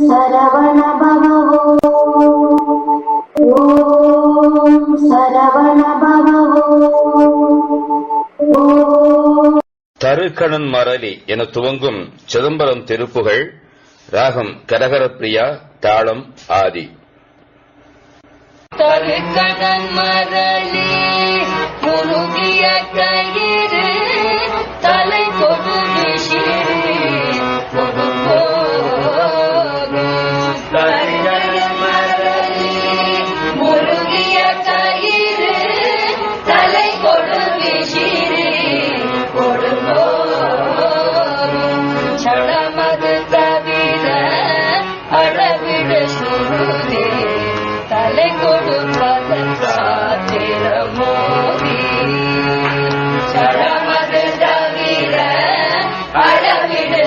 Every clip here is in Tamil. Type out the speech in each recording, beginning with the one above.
சரவண பவோ ஓம் சரவண பவோ ஓம். தருக்கணன் மரலி என துவங்கும் சிதம்பரம் திருப்புகழ் ராகம் கரகரப்பிரியா தாளம் ஆதி. தருக்கடன்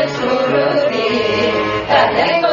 சுருதி தலை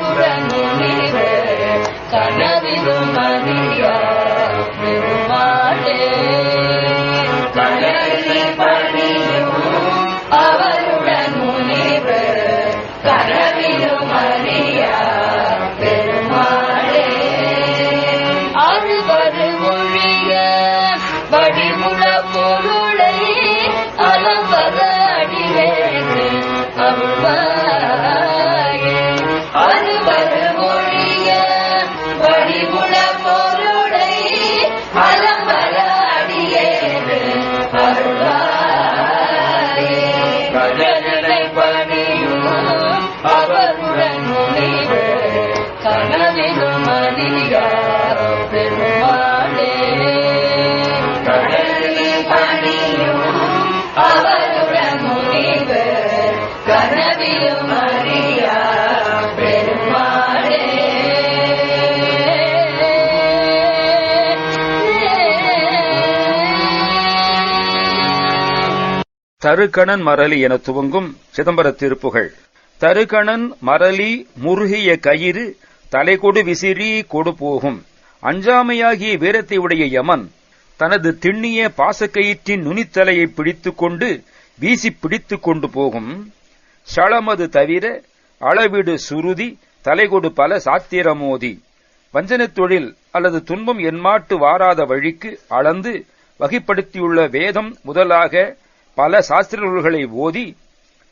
தருக்கணன் மரலி என துவங்கும் சிதம்பர திருப்புகள். தருகணன் மரலி முருகிய கயிறு தலைகொடு விசிறி கொடு போகும் அஞ்சாமையாகிய வீரத்தை உடைய யமன் தனது திண்ணிய பாசக்கயிற்றின் நுனித்தலையை பிடித்துக் கொண்டு வீசி பிடித்துக் கொண்டு போகும். சளமது தவிர அளவிடு சுருதி தலைகொடு பல சாத்திரமோதி. வஞ்சனத் தொழில் அல்லது துன்பம் என்மாட்டு வாராத வழிக்கு அளந்து வகைப்படுத்தியுள்ள வேதம் முதலாக பல சாஸ்திர நூல்களை ஓதி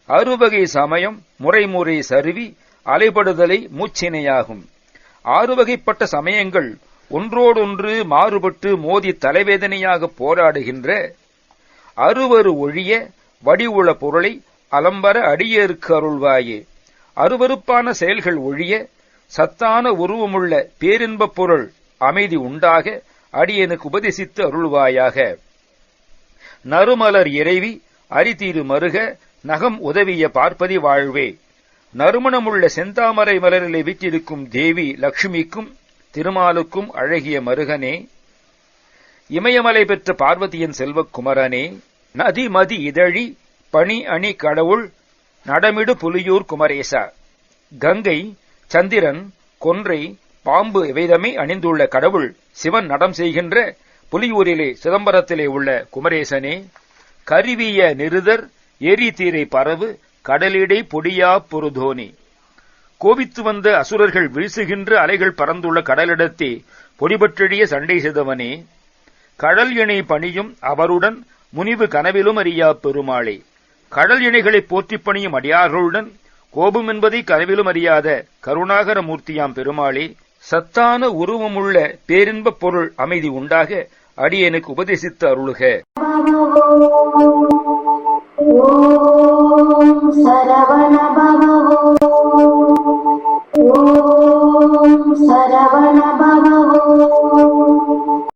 அறுவகை சமயம் முறைமுறை சருவி அலைபடுதலை மூச்சினையாகும். ஆறு வகைப்பட்ட சமயங்கள் ஒன்றோடொன்று மாறுபட்டு மோதி தலைவேதனையாக போராடுகின்ற அருவரு ஒழிய வடிவுள பொருளை அலம்பர அடியேற்கு அருள்வாயே. அருவருப்பான செயல்கள் ஒழிய சத்தான உருவமுள்ள பேரின்பப் பொருள் அமைதி உண்டாக அடியனுக்கு உபதேசித்து அருள்வாயாக. நறுமலர் இறைவி அரிதீரு மருக நகம் உதவிய பார்ப்பதி வாழ்வே. நறுமணமுள்ள செந்தாமரை மலரிலே வீற்றிருக்கும் தேவி லக்ஷ்மிக்கும் திருமாலுக்கும் அழகிய மருகனே இமயமலை பெற்ற பார்வதியின் செல்வக் குமரனே நதி மதி இதழி பணி அணி கடவுள் நடமிடு புலியூர் குமரேசா கங்கை சந்திரன் கொன்றை பாம்பு இவைதமே அணிந்துள்ள கடவுள் சிவன் நடம் செய்கின்ற புலியூரிலே சிதம்பரத்திலே உள்ள குமரேசனே கருவிய நிருதர் எரி தீரை பரவு கடலிடை பொடியா பொருதோனி. கோபித்து வந்த அசுரர்கள் வீசுகின்ற அலைகள் பறந்துள்ள கடலிடத்தே பொடிபற்றெழிய சண்டை செய்தவனே. கடல் இணை பணியும் அவருடன் முனிவு கனவிலும் அறியா பெருமாளே. கடல் இணைகளை போற்றிப் பணியும் அடியார்களுடன் கோபம் என்பதை கனவிலும் அறியாத கருணாகர மூர்த்தியாம் பெருமாளே சத்தான உருவமுள்ள பேரின்பப் பொருள் அமைதி உண்டாக அடியனுக்கு உபதேசித்து அருளுக.